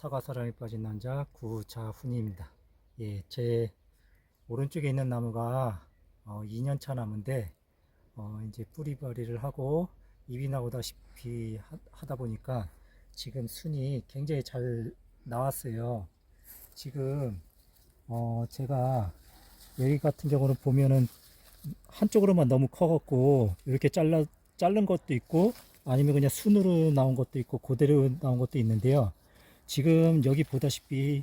사과사랑에 빠진 남자 구자훈입니다 예, 제 오른쪽에 있는 나무가 어, 2년차 나무인데 어, 이제 뿌리벌이를 하고 잎이 나오다시피 하, 하다 보니까 지금 순이 굉장히 잘 나왔어요 지금 어, 제가 여기 같은 경우는 보면은 한쪽으로만 너무 커갖고 이렇게 잘라 자른 것도 있고 아니면 그냥 순으로 나온 것도 있고 그대로 나온 것도 있는데요. 지금 여기 보다시피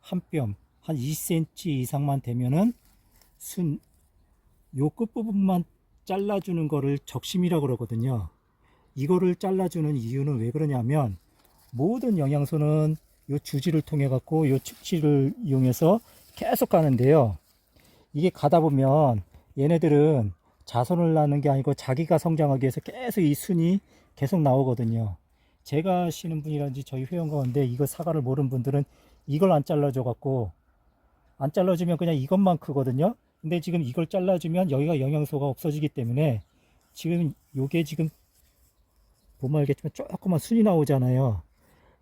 한 뼘, 한 2cm 이상만 되면은 순, 요 끝부분만 잘라주는 거를 적심이라고 그러거든요. 이거를 잘라주는 이유는 왜 그러냐면 모든 영양소는 요 주지를 통해 갖고 요 측지를 이용해서 계속 가는데요. 이게 가다 보면 얘네들은 자손을 낳는 게 아니고 자기가 성장하기 위해서 계속 이 순이 계속 나오거든요. 제가 아시는 분이라든지 저희 회원 가운데 이거 사과를 모르는 분들은 이걸 안 잘라줘 갖고 안 잘라주면 그냥 이것만 크거든요. 근데 지금 이걸 잘라주면 여기가 영양소가 없어지기 때문에 지금 요게 지금 보면 알겠지만 조그만 순이 나오잖아요.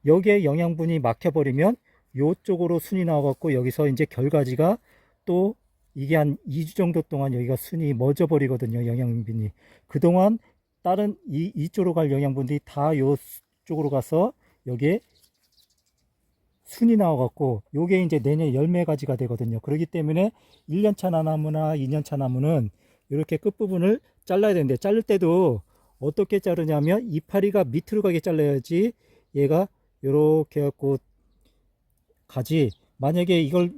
여기에 영양분이 막혀버리면 요쪽으로 순이 나와갖고 여기서 이제 결과지가 또 이게 한 2주 정도 동안 여기가 순이 멎어 버리거든요. 영양분이. 그동안 다른 이, 이쪽으로 갈 영양분들이 다 요 쪽으로 가서 여기에 순이 나와갖고 요게 이제 내년 열매 가지가 되거든요. 그렇기 때문에 1년차 나무나 2년차 나무는 이렇게 끝부분을 잘라야 되는데 자를 때도 어떻게 자르냐면 이파리가 밑으로 가게 잘라야지 얘가 요렇게 해갖고 가지 만약에 이걸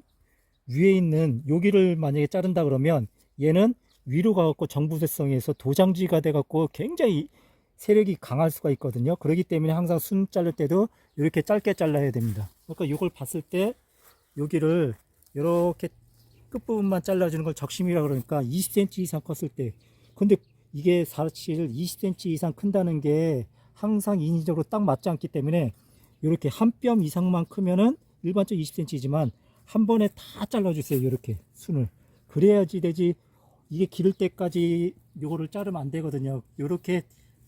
위에 있는 여기를 만약에 자른다 그러면 얘는 위로 가갖고 정부세성에서 도장지가 돼갖고 굉장히 세력이 강할 수가 있거든요. 그렇기 때문에 항상 순 자를 때도 이렇게 짧게 잘라야 됩니다. 그러니까 이걸 봤을 때 여기를 이렇게 끝부분만 잘라주는 걸 적심이라 그러니까 20cm 이상 컸을 때 근데 이게 사실 20cm 이상 큰다는 게 항상 인위적으로 딱 맞지 않기 때문에 이렇게 한 뼘 이상만 크면은 일반적 20cm지만 한 번에 다 잘라주세요. 이렇게 순을 그래야지 되지 이게 기를 때까지 요거를 자르면 안 되거든요. 이렇게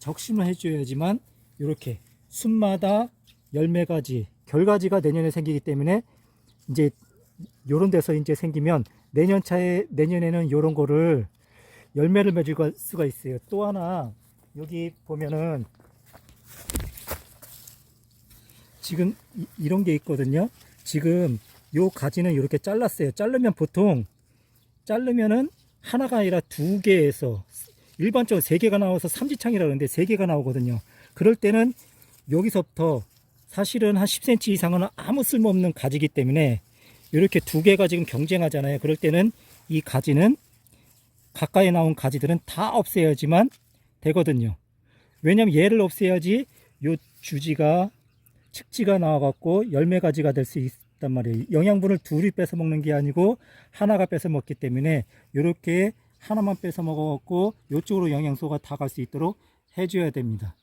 적심을 해줘야지만 이렇게 순마다 열매가지 결가지가 내년에 생기기 때문에 이제 요런 데서 이제 생기면 내년 차에 내년에는 요런 거를 열매를 맺을 수가 있어요. 또 하나 여기 보면은 지금 이- 이런 게 있거든요. 지금 요 가지는 이렇게 잘랐어요. 자르면 보통 자르면은 하나가 아니라 두 개에서 일반적으로 세 개가 나와서 삼지창이라 그러는데 세 개가 나오거든요. 그럴 때는 여기서부터 사실은 한 10cm 이상은 아무 쓸모없는 가지기 때문에 이렇게 두 개가 지금 경쟁하잖아요. 그럴 때는 이 가지는 가까이 나온 가지들은 다 없애야지만 되거든요. 왜냐면 얘를 없애야지 요 주지가 측지가 나와갖고 열매 가지가 될 수 있단 말이에요. 영양분을 둘이 뺏어 먹는 게 아니고 하나가 뺏어 먹기 때문에 이렇게 하나만 뺏어 먹어갖고 이쪽으로 영양소가 다 갈 수 있도록 해줘야 됩니다.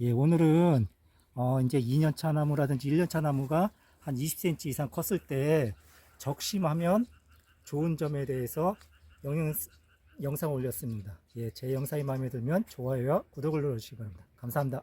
예, 오늘은 어, 이제 2년차 나무라든지 1년차 나무가 한 20cm 이상 컸을 때 적심하면 좋은 점에 대해서 영양, 영상 올렸습니다. 예, 제 영상이 마음에 들면 좋아요와 구독을 눌러주시기 바랍니다. 감사합니다.